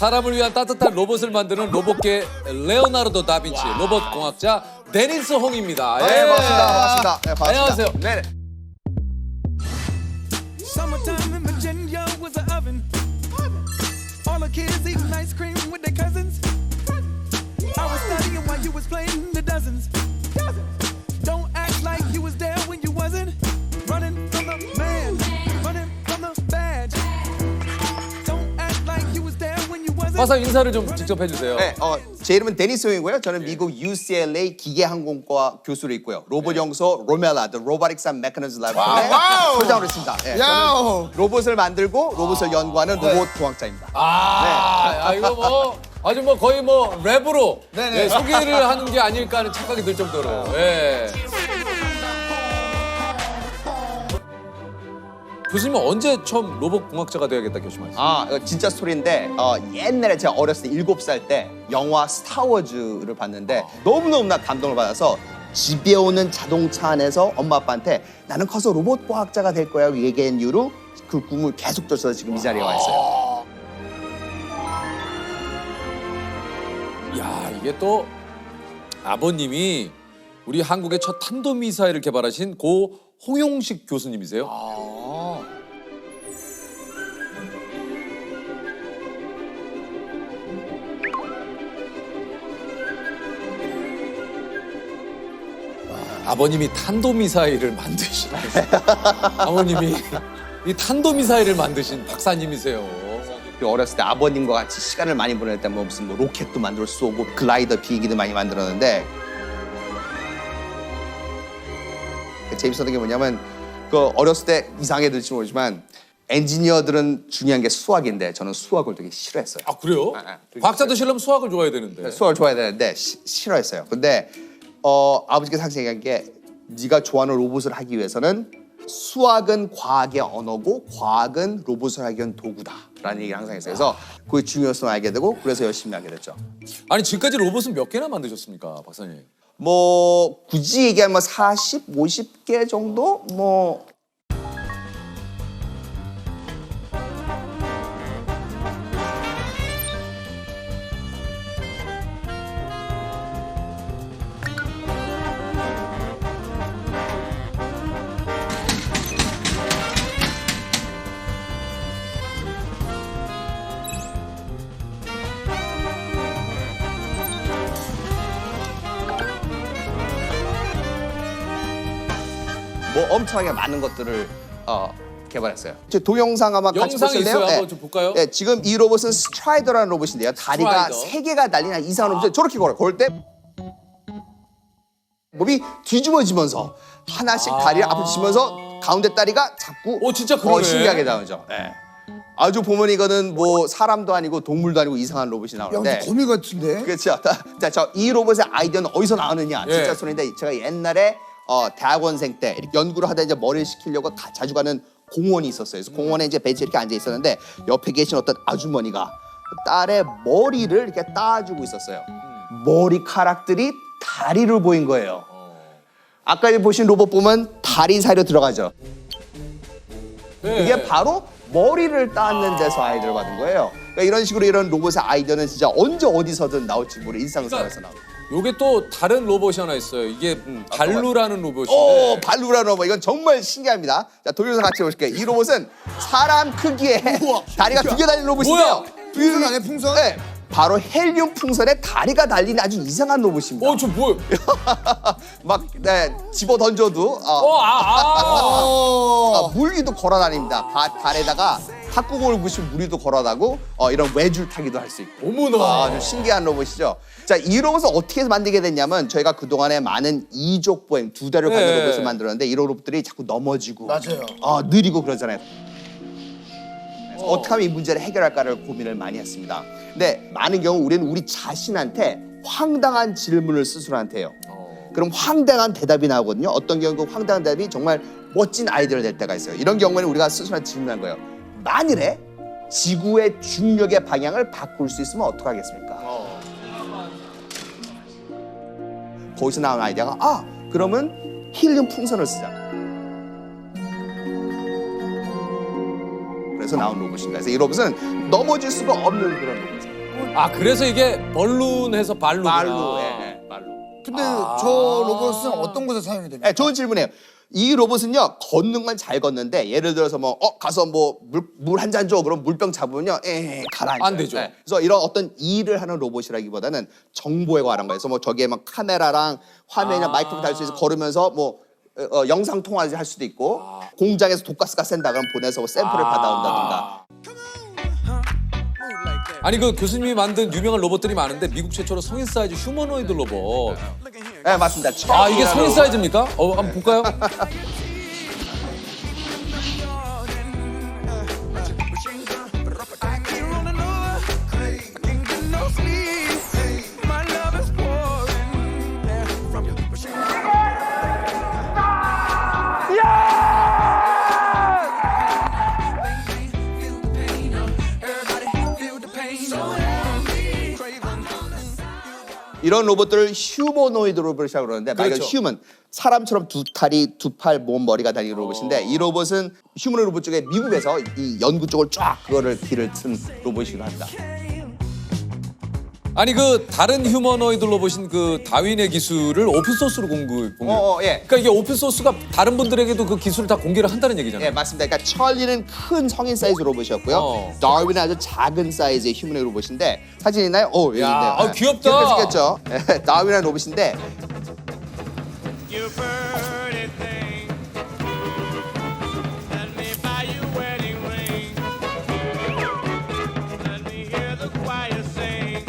사람을 위한 따뜻한 로봇을 만드는 로봇계 레오나르도 다빈치 로봇 공학자 데니스 홍입니다. 네, 예. 반갑습니다. 반갑습니다. 네, 반갑습니다. 안녕하세요. 네. Summertime in Virginia was an oven. All the kids eating ice cream with their cousins. I was studying while you was playing the dozens. 화사 인사를 좀 직접 해주세요. 네, 어, 제 이름은 데니스 형이고요. 저는 미국 UCLA 기계항공과 교수로 있고요. 로봇 연구소 로멜라, The Robotics and Mechanism Laboratory 소장으로 있습니다. 네, 저는 로봇을 만들고 로봇을 연구하는 로봇 공학자입니다. 아, 아, 이거 뭐 아주 뭐 거의 뭐 랩으로 예, 소개를 하는 게 아닐까 하는 착각이 들 정도로. 예. 교수님은 언제 처음 로봇 공학자가 되어야겠다 결심하셨어요? 아, 이거 진짜 스토리인데 어, 옛날에 제가 어렸을 때 일곱 살 때 영화 스타워즈를 봤는데 너무너무 나 감동을 받아서 집에 오는 자동차 안에서 엄마 아빠한테 나는 커서 로봇 과학자가 될 거야 얘기한 이후로 그 꿈을 계속 쫓아서 지금 이 자리에 와 있어요. 야 이게 또 아버님이 우리 한국의 첫 탄도 미사일을 개발하신 고 홍용식 교수님이세요. 아버님이 탄도 미사일을 만드신 아버님이 이 탄도 미사일을 만드신 박사님이세요. 그리고 어렸을 때 아버님과 같이 시간을 많이 보낼 때뭐 무슨 뭐 로켓도 만들어 쏘고 글라이더 비행기도 많이 만들었는데 재밌었던 게 뭐냐면 그 어렸을 때 이상하게 들지 모르지만 엔지니어들은 중요한 게 수학인데 저는 수학을 되게 싫어했어요. 아 그래요? 아, 아. 과학자도 싫으면 수학을 좋아해야 되는데. 수학을 좋아해야 되는데 시- 싫어했어요. 근데 어, 아버지께서 항상 얘기한 게 네가 좋아하는 로봇을 하기 위해서는 수학은 과학의 언어고 과학은 로봇을 하기 위한 도구다라는 얘기를 항상 했어요. 그래서 그의 중요성을 알게 되고 그래서 열심히 하게 됐죠. 아니 지금까지 로봇은 몇 개나 만드셨습니까, 박사님? 뭐 굳이 얘기하면 40, 50개 정도 뭐 엄청나게 많은 것들을 어, 개발했어요. 저 동영상 아마 같이 영상이 보실래요? 있어요. 한번 좀 볼까요? 네, 지금 이 로봇은 스트라이더라는 로봇인데요. 다리가 스트라이더. 세 개가 달린 한 이상한 로봇이 저렇게 걸어요. 걸을 때 몸이 뒤집어지면서 하나씩 다리를 앞으로 치면서 가운데 다리가 자꾸 오, 진짜 그러네. 어, 신기하게 나오죠. 네. 아주 보면 이거는 뭐 사람도 아니고 동물도 아니고 이상한 로봇이 야, 나오는데 근데 거미 같은데? 그렇죠. 자, 저 이 로봇의 아이디어는 어디서 나오느냐? 예. 진짜 소리인데 제가 옛날에 어, 대학원생 때 이렇게 연구를 하다 이제 머리를 식히려고 가- 자주 가는 공원이 있었어요. 그래서 공원에 이제 벤치에 이렇게 앉아 있었는데 옆에 계신 어떤 아주머니가 딸의 머리를 이렇게 따주고 있었어요. 머리카락들이 다리를 보인 거예요. 아까 보신 로봇 보면 다리 사이로 들어가죠. 네. 이게 바로 머리를 닦는 데서 아이디어를 받은 거예요. 그러니까 이런 식으로 이런 로봇의 아이디어는 진짜 언제 어디서든 나올지 모르는 일상생활에서 나옵니다. 요게 또 다른 로봇이 하나 있어요. 이게 음, 발루라는 로봇인데. 오 발루라 로봇 이건 정말 신기합니다. 자 동영상 같이 보실게요. 이 로봇은 사람 크기에 다리가 두 개 달린 로봇인데요. 뭐야? 풍선 안에 풍선? 네, 바로 헬륨 풍선에 다리가 달린 아주 이상한 로봇입니다. 어, 저 뭐야? 막 네, 집어 던져도 어, 어, 아, 아. 어. 아, 물기도 걸어 다닙니다. 바- 발에다가 탁구공을 부시면 물이도 걸어다고 어, 이런 외줄 타기도 할 수 있고. 어머나. 아, 아주 신기한 로봇이죠. 자, 이 로봇을 어떻게 해서 만들게 됐냐면 저희가 그동안에 많은 이족 보행 두 대를 갖는 네. 로봇을 만들었는데 이 로봇들이 자꾸 넘어지고 맞아요. 아, 느리고 그러잖아요. 그래서 어 떻게 하면 이 문제를 해결할까를 고민을 많이 했습니다. 근데 많은 경우 우리는 우리 자신한테 황당한 질문을 스스로한테 해요. 그럼 황당한 대답이 나오거든요. 어떤 경우 그 황당한 대답이 정말 멋진 아이디어를 낼 때가 있어요. 이런 경우에는 우리가 스스로한테 질문한 거예요. 만일에 지구의 중력의 방향을 바꿀 수 있으면 어떡하겠습니까? 거기서 나온 아이디어가 아 그러면 힐륨 풍선을 쓰자. 그래서 나온 로봇입니다. 그래서 이 로봇은 넘어질 수가 없는 그런 로봇이에요. 아 그래서 이게 벌룬해서 발루구나. 말로. 예, 예, 말로. 근데 아. 저 로봇은 어떤 곳에 사용이 됩니까? 네, 좋은 질문이에요. 이 로봇은요 걷는 건 잘 걷는데 예를 들어서 뭐 어 가서 뭐 물 물 한 잔 줘 그럼 물병 잡으면요 에 가라앉아요. 안 되죠. 그래서 이런 어떤 일을 하는 로봇이라기보다는 정보에 관한 거예요. 그래서 뭐 저기에 막 카메라랑 화면이나 아. 마이크로 달수 있어 걸으면서 뭐 어, 어, 영상 통화를 할 수도 있고 공장에서 독가스가 센다 그럼 보내서 뭐 샘플을 아. 받아온다든가. 아니 그 교수님이 만든 유명한 로봇들이 많은데 미국 최초로 성인 사이즈 휴머노이드 로봇. 네 맞습니다. 아 이게 성인 사이즈입니까? 어 한번 볼까요? 이런 로봇들을 휴머노이드 로봇이라고 그러는데 말 그대로 그렇죠. 휴먼 사람처럼 두 다리 두 팔 몸 머리가 달리는 로봇인데 이 로봇은 휴머노이드 로봇 쪽에 미국에서 이 연구 쪽을 쫙 그거를 길을 튼 로봇이기도 합니다. 아니 그 다른 휴머노이드 로봇인 그 다윈의 기술을 오픈 소스로 공급. 공급. 어, 어, 예. 그러니까 이게 오픈 소스가 다른 분들에게도 그 기술을 다 공개를 한다는 얘기잖아요. 예 맞습니다. 그러니까 찰리는 큰 성인 사이즈 로봇이었고요. 어. 다윈은 아주 작은 사이즈의 휴머노이드 로봇인데 사진 있나요? 오 여기 야, 있네요. 어, 귀엽다. 귀엽겠죠. 예, 다윈이라는 로봇인데 You pretty thing. Let me buy you wedding ring. Let me hear the choir sing.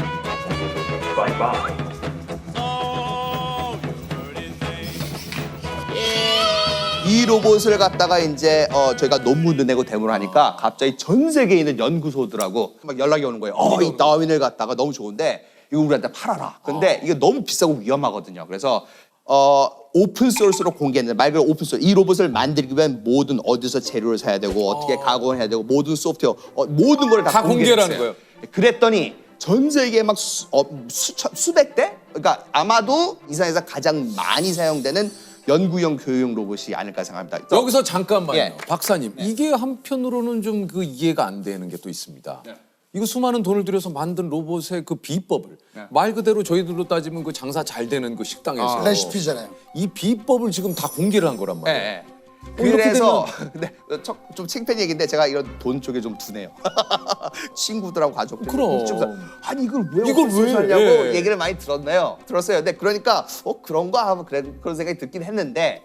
Bye bye. 이 로봇을 갖다가 이제 어, 저희가 논문도 내고 데모를 하니까 갑자기 전 세계에 있는 연구소들하고 막 연락이 오는 거예요. 어, 이 다윈을 갖다가 너무 좋은데 이거 우리한테 팔아라. 근데 이게 너무 비싸고 위험하거든요. 그래서 어, 오픈 소스로 공개했는데 말 그대로 오픈 소스 이 로봇을 만들기 위한 모든 어디서 재료를 사야 되고 어떻게 가공해야 되고 모든 소프트웨어 어, 모든 걸 다 다 공개를 하는 공개했어요. 그랬더니 전 세계에 막 수, 어, 수천, 수백 대? 그러니까 아마도 이 세상에서 가장 많이 사용되는 연구용 교육용 로봇이 아닐까 생각합니다. 여기서 잠깐만요. 예. 박사님, 이게 한편으로는 좀 그 이해가 안 되는 게 또 있습니다. 이거 수많은 돈을 들여서 만든 로봇의 그 비법을 말 그대로 저희들로 따지면 그 장사 잘 되는 그 식당에서 레시피잖아요. 이 비법을 지금 다 공개를 한 거란 예, 말이에요. 예. 이렇게 그래서 네, 저- 좀 창피한 얘기인데 제가 이런 돈 쪽에 좀 둔해요. 친구들하고 가족들 그럼. 아니 이걸 왜 이걸 왜? 하냐고 예. 얘기를 많이 들었네요. 들었어요. 근데 그러니까 어 그런가 하고 그래 그런 생각이 듣긴 했는데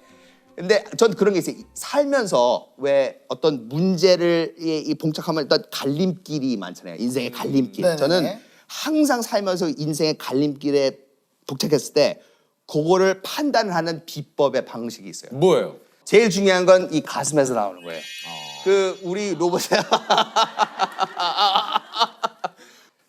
근데 전 그런 게 있어요. 살면서 왜 어떤 문제를 이, 이 봉착하면 일단 갈림길이 많잖아요. 인생의 갈림길. 네네. 저는 항상 살면서 인생의 갈림길에 도착했을 때 그거를 판단을 하는 비법의 방식이 있어요. 뭐예요? 제일 중요한 건 이 가슴에서 나오는 거예요. 그 우리 로봇에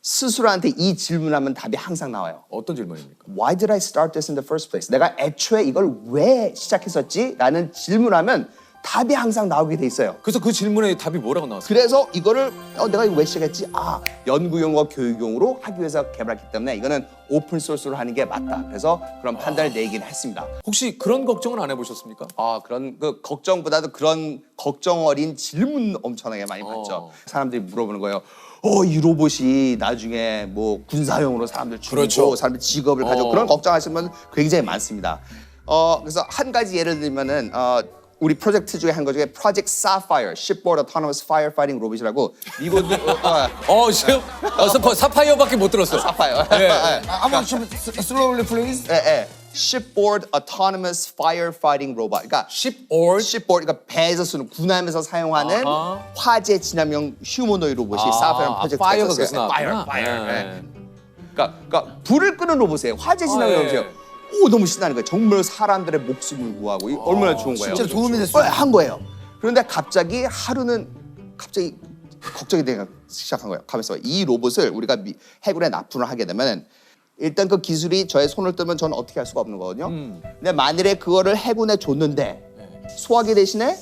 스스로한테 이 질문하면 답이 항상 나와요. 어떤 질문입니까? Why did I start this in the first place? 내가 애초에 이걸 왜 시작했었지? 라는 질문하면 답이 항상 나오게 돼 있어요. 그래서 그 질문에 답이 뭐라고 나왔어요? 그래서 이거를 어, 내가 이거 왜 시작했지? 아 연구용과 교육용으로 하기 위해서 개발했기 때문에 이거는 오픈 소스로 하는 게 맞다. 그래서 그런 판단을 내긴 했습니다. 혹시 그런 걱정은 안 해보셨습니까? 아 그런 그 걱정보다도 그런 걱정 어린 질문 엄청나게 많이 받죠. 어. 사람들이 물어보는 거예요. 어 이 로봇이 나중에 뭐 군사용으로 사람들 죽이고 그렇죠. 사람들 직업을 가지고 어. 그런 걱정하시는 분 굉장히 많습니다. 어 그래서 한 가지 예를 들면은 어 우리 프로젝트 중에 한 거 중에 프로젝트 Sapphire, Shipboard Autonomous Firefighting Robot이라고 미국 어, 어 지금 어, 사파, 사파이어밖에 못 들었어. Sapphire. 예. 아, 한번 좀 slowly please. 예, 예. Shipboard Autonomous Firefighting Robot. 그러니까 Ship or shipboard, 그러니까 배에서 쓰는 군함에서 사용하는 아하. 화재 진압용 휴머노이 로봇이 사파이어 아, 프로젝트가 파이어가 있었어요. 그래서 파이어, 나왔구나. 파이어. 예. 예. 그러니까, 그러니까 불을 끄는 로봇이에요. 화재 진압용 아, 예. 로봇이에요. 오 너무 신나는 거예요. 정말 사람들의 목숨을 구하고 이 얼마나 좋은 거예요. 진짜 도움이 됐어요. 어, 한 거예요. 그런데 갑자기 하루는 갑자기 걱정이 되기 시작한 거예요. 가만있어 봐. 이 로봇을 우리가 미- 해군에 납품을 하게 되면 일단 그 기술이 저의 손을 뜨면 저는 어떻게 할 수가 없는 거거든요. 근데 만일에 그거를 해군에 줬는데 소화기 대신에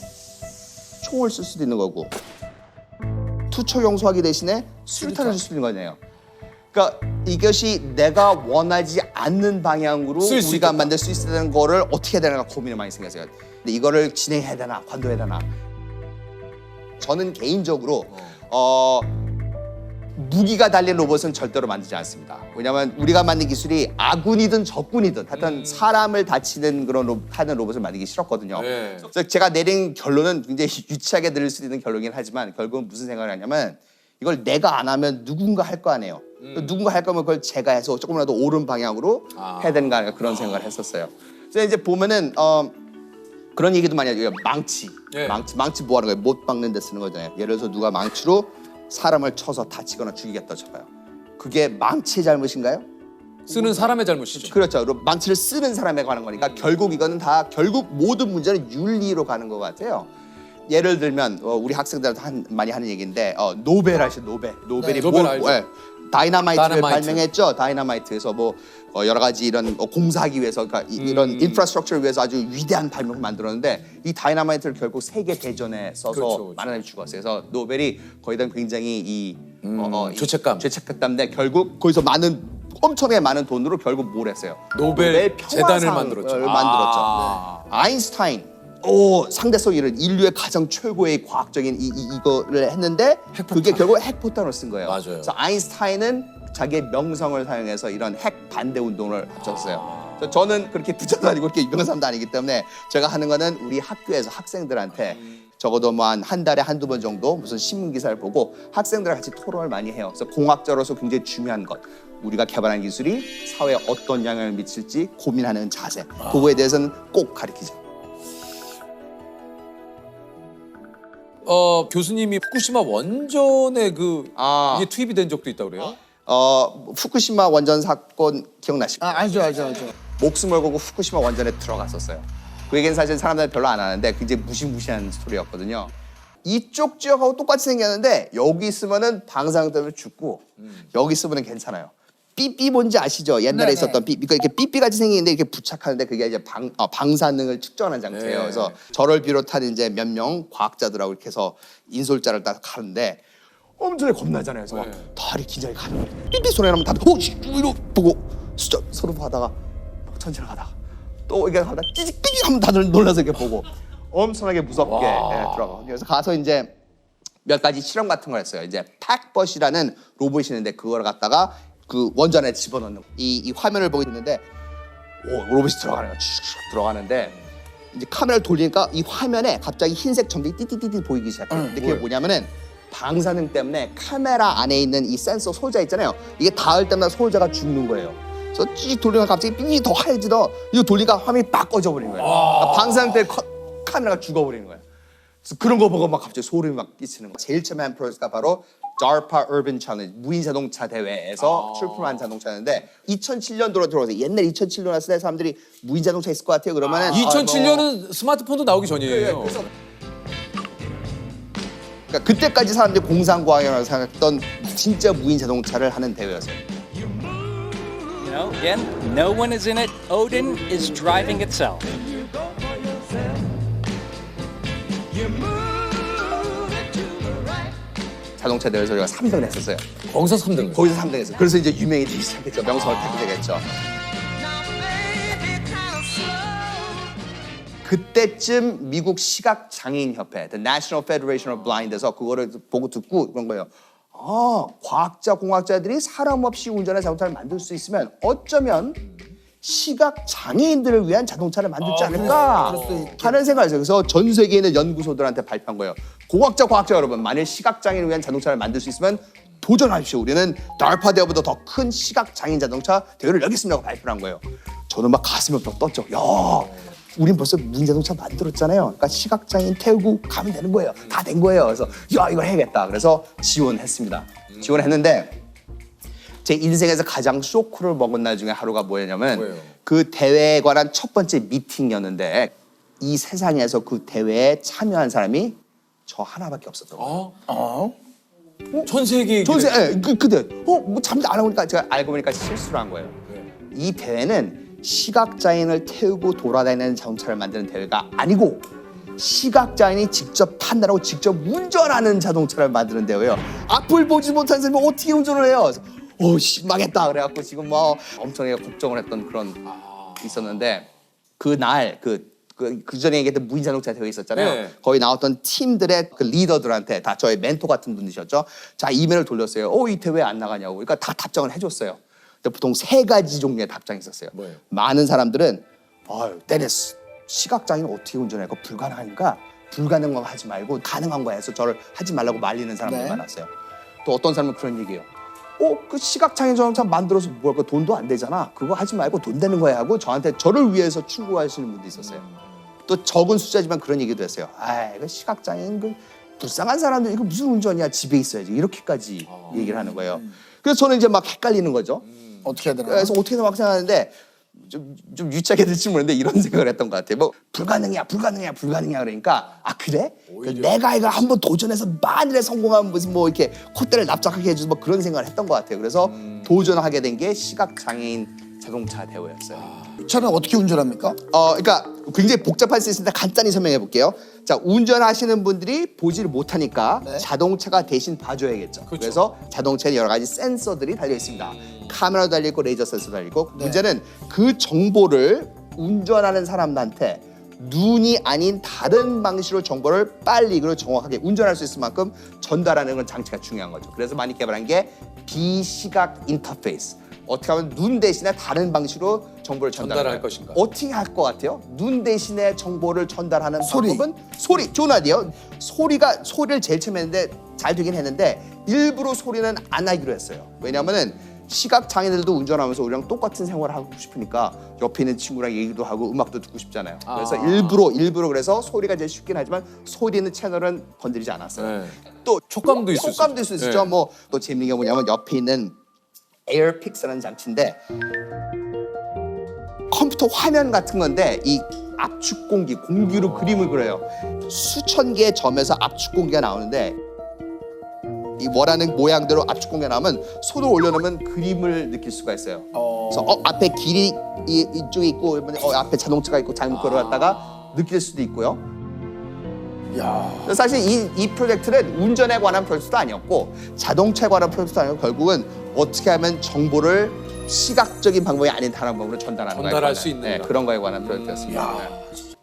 총을 쓸 수도 있는 거고 투척용 소화기 대신에 수류탄을 줄 수도 있는 거네요. 그러니까 이것이 내가 원하지 않는 방향으로 쓸수 우리가 있겠다. 만들 수 있다는 거를 어떻게 해야 되나 고민이 많이 생겼어요. 근데 이거를 진행해야 되나 관둬야 되나. 저는 개인적으로 어 무기가 달린 로봇은 절대로 만들지 않습니다. 왜냐하면 우리가 만든 기술이 아군이든 적군이든 하여튼 사람을 다치는 그런 로, 하는 로봇을 만들기 싫었거든요. 네. 그래서 제가 내린 결론은 굉장히 유치하게 들릴 수 있는 결론이긴 하지만 결국은 무슨 생각을 하냐면 이걸 내가 안 하면 누군가 할 거 아니에요. 누군가 할 거면 그걸 제가 해서 조금이라도 옳은 방향으로 아. 해야 되는가 하는 그런 생각을 했었어요. 그래서 이제 보면은 어, 그런 얘기도 많이 하죠. 망치. 예. 망치, 망치 뭐 하는 거예요? 못 박는 데 쓰는 거잖아요. 예를 들어서 누가 망치로 사람을 쳐서 다치거나 죽이겠다 쳐봐요. 그게 망치의 잘못인가요? 쓰는 사람의 잘못이죠. 그렇죠. 망치를 쓰는 사람에 관한 거니까 결국 이거는 다 결국 모든 문제는 윤리로 가는 것 같아요. 예를 들면 어, 우리 학생들한테 한, 많이 하는 얘기인데 어, 노벨 아시죠? 노벨. 노벨이 네, 노벨 뭐, 알죠. 예, 다이나마이트를 다이나마이트. 발명했죠. 다이나마이트에서 뭐 어, 여러 가지 이런 어, 공사하기 위해서 그러니까 이, 음. 런 인프라스트럭처를 위해서 아주 위대한 발명을 만들었는데 이 다이나마이트를 결국 세계 대전에 써서 그렇죠, 그렇죠. 많은 사람이 죽었어요. 그래서 노벨이 거기다 굉장히 이 어, 어, 이 음, 죄책감. 죄책감인데 결국 거기서 많은 엄청나게 많은 돈으로 결국 뭘 했어요? 노벨 재단을 평화상을 만들었죠. 만들었죠. 아. 네. 아인슈타인. 오 상대성 이런 인류의 가장 최고의 과학적인 이, 이 이거를 했는데 그게 결국 핵폭탄을 쓴 거예요. 맞아요. 그래서 아인슈타인은 자기의 명성을 사용해서 이런 핵 반대 운동을 합쳤어요. 그래서 저는 그렇게 부자도 아니고 그렇게 유명한 사람도 아니기 때문에 제가 하는 거는 우리 학교에서 학생들한테 적어도 뭐 한 한 달에 한두 번 정도 무슨 신문 기사를 보고 학생들과 같이 토론을 많이 해요. 그래서 공학자로서 굉장히 중요한 것. 우리가 개발한 기술이 사회에 어떤 영향을 미칠지 고민하는 자세. 그거에 대해서는 꼭 가르치죠. 어 교수님이 후쿠시마 원전에 그 아. 이게 투입이 된 적도 있다고 그래요? 어, 후쿠시마 원전 사건 기억나십니까? 아, 알죠, 알죠, 알죠. 목숨을 걸고 후쿠시마 원전에 들어갔었어요. 그 얘기는 사실 사람들 별로 안 하는데 굉장히 무시무시한 스토리였거든요. 이쪽 지역하고 똑같이 생겼는데 여기 있으면은 방사능 때문에 죽고 여기 있으면은 괜찮아요. 삐삐 뭔지 아시죠? 옛날에 네네. 있었던 삐삐. 그러니까 이렇게 삐삐 같이 생기는데 이렇게 부착하는데 그게 이제 방, 어, 방사능을 측정하는 장치예요. 네. 그래서 저를 비롯한 이제 몇 명 과학자들하고 이렇게 해서 인솔자를 딱 가는데 엄청 겁나잖아요. 그래서 막 네. 다리 긴장이 가는 거예요. 삐삐 소리 나면 다들 오 씨, 이러 보고 수저 서로 하다가 막 천천히 가다가 또 이게 하다 찌직 삐직 하면 다들 놀라서 이렇게 보고 엄청나게 무섭게 와. 예, 들어가. 그래서 가서 이제 몇 가지 실험 같은 걸 했어요. 이제 팩벗이라는 로봇이 있는데 그걸 갖다가 그 원전에 집어넣는 이, 이 화면을 보고 있는데 오 로봇이 들어가는 거야. 슉슉 들어가는데 이제 카메라를 돌리니까 이 화면에 갑자기 흰색 점들이 띠띠띠띠 보이기 시작해요. 근데 그게 뭐냐면은 방사능 때문에 카메라 안에 있는 이 센서 소자 있잖아요. 이게 닿을 때마다 소자가 죽는 거예요. 그래서 찌 돌리면 갑자기 삐더 하얘지더 이거 돌리가 화면이 빡 꺼져버린 거예요. 그러니까 방사능 때문에 커- 카메라가 죽어버리는 거예요. 그래서 그런 거 보고 막 갑자기 소름이 막 끼치는 거예요. 제일 처음에 한 프로젝트가 바로 DARPA Urban Challenge 무인 자동차 대회에서 출품한 자동차였는데 2007년도로 들어와서 옛날 2007년 왔을 때 사람들이 무인 자동차 있을 것 같아요. 그러면은 아, 뭐 2007년은 스마트폰도 나오기 전이에요. 그래서 그러니까 그때까지 사람들이 공상과학이라고 생각했던 진짜 무인 자동차를 하는 대회였어요. You know, again, no one is in it. Odin is driving itself. 자동차 대회에서 우리가 3등을 했었어요. 거기서 3등. 거기서 3등 했어요. 그래서 이제 유명해지기 시작했죠. 명성을 타게 되겠죠. 그때쯤 미국 시각 장애인 협회, The National Federation of Blind에서 그거를 보고 듣고 그런 거예요. 아, 과학자, 공학자들이 사람 없이 운전한 자동차를 만들 수 있으면 어쩌면 시각 장애인들을 위한 자동차를 만들지 않을까 하는 생각을 했어요. 그래서 전 세계에 있는 연구소들한테 발표한 거예요. 공학자, 과학자 여러분, 만일 시각 장애인을 위한 자동차를 만들 수 있으면 도전하십시오. 우리는 달파 대회보다 더 큰 시각 장애인 자동차 대회를 열겠습니다고 발표를 한 거예요. 저는 막 가슴이 막 떴죠. 야, 우린 벌써 무인 자동차 만들었잖아요. 그러니까 시각 장애인 태우고 가면 되는 거예요. 다 된 거예요. 그래서 야, 이걸 해야겠다. 그래서 지원했습니다. 지원했는데 제 인생에서 가장 쇼크를 먹은 날 중에 하루가 뭐였냐면 뭐예요? 그 대회에 관한 첫 번째 미팅이었는데 이 세상에서 그 대회에 참여한 사람이 저 하나밖에 없었던 거예요. 어? 전 세계 전세, 예, 그, 그때, 어, 뭐 잠도 안 하고 니까 제가 알고 보니까 실수를 한 거예요. 이 대회는 시각장애인을 태우고 돌아다니는 자동차를 만드는 대회가 아니고 시각장애인이 직접 판단하고 직접 운전하는 자동차를 만드는 대회예요. 앞을 보지 못한 사람이 어떻게 운전을 해요? 어, 씨, 망했다. 그래갖고 지금 뭐 엄청나게 걱정을 했던 그런 있었는데 그날 그 그, 그 전에 얘기했던 무인 자동차 대회 있었잖아요. 네. 거기 나왔던 팀들의 그 리더들한테 다 저의 멘토 같은 분이셨죠. 자 이메일을 돌렸어요. 어 이 대회 안 나가냐고. 그러니까 다 답장을 해줬어요. 근데 보통 세 가지 종류의 답장이 있었어요. 뭐예요? 많은 사람들은 아유 데니스 시각장애는 어떻게 운전해? 그거 불가능하니까 불가능한 거 하지 말고 가능한 거 해서 저를 하지 말라고 말리는 사람들이 네. 많았어요. 또 어떤 사람은 그런 얘기예요. 어, 그 시각장애 자동차 만들어서 뭘, 그 돈도 안 되잖아. 그거 하지 말고 돈 되는 거야 하고 저한테 저를 위해서 충고하시는 분도 있었어요. 또 적은 숫자지만 그런 얘기도 했어요. 아, 이거 시각장애인 그 불쌍한 사람들 이거 무슨 운전이야 집에 있어야지 이렇게까지 얘기를 하는 거예요. 그래서 저는 이제 막 헷갈리는 거죠. 어떻게 해야 되나? 그래서 어떻게 막 생각하는데 좀, 좀 유치하게 될지 모르는데 이런 생각을 했던 것 같아요. 뭐 불가능이야, 불가능이야, 불가능이야 그러니까 아 그래? 그 내가 이거 한번 도전해서 만일에 성공하면 무슨 뭐 이렇게 콧대를 납작하게 해주고 뭐 그런 생각을 했던 것 같아요. 그래서 도전하게 된 게 시각 장애인 자동차 대회였어요. 차는 어떻게 운전합니까? 어, 그러니까 굉장히 복잡할 수 있으니까 간단히 설명해 볼게요. 자, 운전하시는 분들이 보지를 못하니까 네. 자동차가 대신 봐줘야겠죠. 그래서 자동차에 여러 가지 센서들이 달려 있습니다. 카메라도 달려 있고 레이저 센서 달려 있고 문제는 그 정보를 운전하는 사람한테 눈이 아닌 다른 방식으로 정보를 빨리 그리고 정확하게 운전할 수 있을 만큼 전달하는 건 장치가 중요한 거죠. 그래서 많이 개발한 게 비시각 인터페이스. 어떻게 하면 눈 대신에 다른 방식으로 정보를 전달할 것인가? 어떻게 할 것 같아요? 눈 대신에 정보를 전달하는 소리. 방법은 소리. 좋은 아이디어. 소리가 소리를 제일 처음 했는데 잘 되긴 했는데 일부러 소리는 안 하기로 했어요. 왜냐하면은 시각 장애들도 운전하면서 우리랑 똑같은 생활을 하고 싶으니까 옆에 있는 친구랑 얘기도 하고 음악도 듣고 싶잖아요. 그래서 아. 일부러 일부러 그래서 소리가 제일 쉽긴 하지만 소리 있는 채널은 건드리지 않았어요. 네. 또 촉감도 있을 수 촉감도. 있을 수 있죠. 네. 뭐또 재밌는 게 뭐냐면 옆에 있는 에어픽스라는 장치인데 컴퓨터 화면 같은 건데 이 압축 공기, 공기로 그림을 그려요. 수천 개의 점에서 압축 공기가 나오는데 이 원하는 모양대로 압축 공기가 나오면 손을 올려놓으면 그림을 느낄 수가 있어요. 그래서 어 앞에 길이 이, 이쪽에 있고 어 앞에 자동차가 있고 잘못 걸어갔다가 느낄 수도 있고요. 그래서 사실 이, 이 프로젝트는 운전에 관한 프로젝트도 아니었고 자동차에 관한 프로젝트도 아니고 결국은 어떻게 하면 정보를 시각적인 방법이 아닌 다른 방법으로 전달하는 거에 전달할 관한, 수 있는 네, 거. 그런 거에 관한 프로젝트였습니다. 네.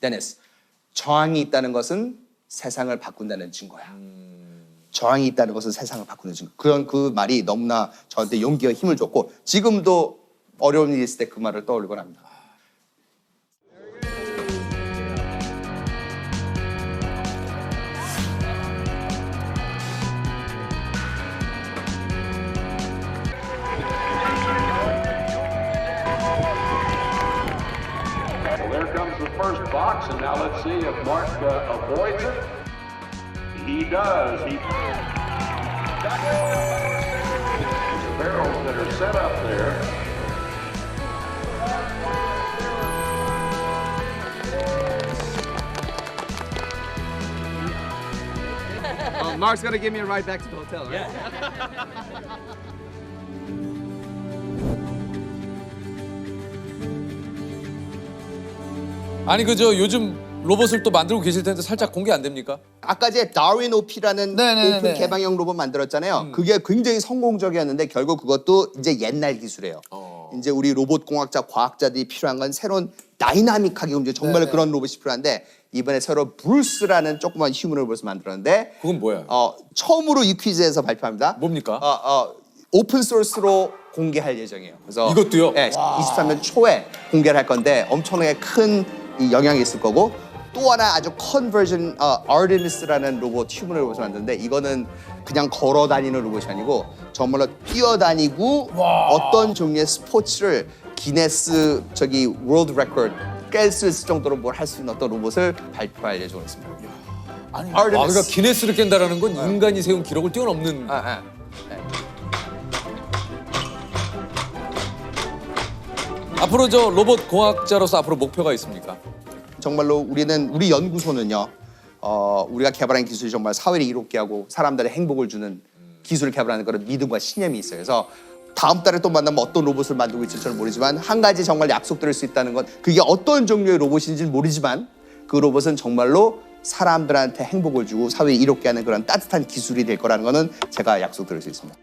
데니스, 저항이 있다는 것은 세상을 바꾼다는 증거야. 저항이 있다는 것은 세상을 바꾸는 증거. 그런 그 말이 너무나 저한테 용기와 힘을 줬고 지금도 어려운 일이 있을 때 그 말을 떠올리곤 합니다. First box, and now let's see if Mark uh, avoids it. He does. He. The barrels that are set up there. Mark's gonna give me a ride back to the hotel, right? 아니 그저 요즘 로봇을 또 만들고 계실 텐데 살짝 공개 안 됩니까? 아까 제 다윈 오피라는 네네네네. 오픈 개방형 로봇 만들었잖아요. 그게 굉장히 성공적이었는데 결국 그것도 이제 옛날 기술이에요. 이제 우리 로봇 공학자, 과학자들이 필요한 건 새로운 다이나믹하게 움직여 정말 그런 로봇이 필요한데 이번에 새로 브루스라는 조그만 휴먼 로봇을 만들었는데 그건 뭐야? 어, 처음으로 이 퀴즈에서 발표합니다. 뭡니까? 어, 어, 오픈 소스로 공개할 예정이에요. 그래서 이것도요? 네, 23년 초에 공개를 할 건데 엄청나게 큰 이 영향이 있을 거고 또 하나 아주 컨버전 어, 아르테미스라는 로봇 휴먼 로봇을 만드는데 이거는 그냥 걸어 다니는 로봇이 아니고 정말로 뛰어다니고 어떤 종류의 스포츠를 기네스 저기 월드 레코드 깰 수 있을 정도로 뭘 할 수 있는 어떤 로봇을 발표할 예정으로 있습니다. 아니, 아. 그러니까 기네스를 깬다라는 건 인간이 세운 기록을 뛰어넘는 아, 아. 앞으로 저 로봇 공학자로서 앞으로 목표가 있습니까? 정말로 우리는 우리 연구소는요. 어, 우리가 개발한 기술이 정말 사회를 이롭게 하고 사람들의 행복을 주는 기술을 개발하는 그런 믿음과 신념이 있어요. 그래서 다음 달에 또 만나면 어떤 로봇을 만들고 있을지 는 모르지만 한 가지 정말 약속드릴 수 있다는 건 그게 어떤 종류의 로봇인지는 모르지만 그 로봇은 정말로 사람들한테 행복을 주고 사회를 이롭게 하는 그런 따뜻한 기술이 될 거라는 거는 제가 약속드릴 수 있습니다.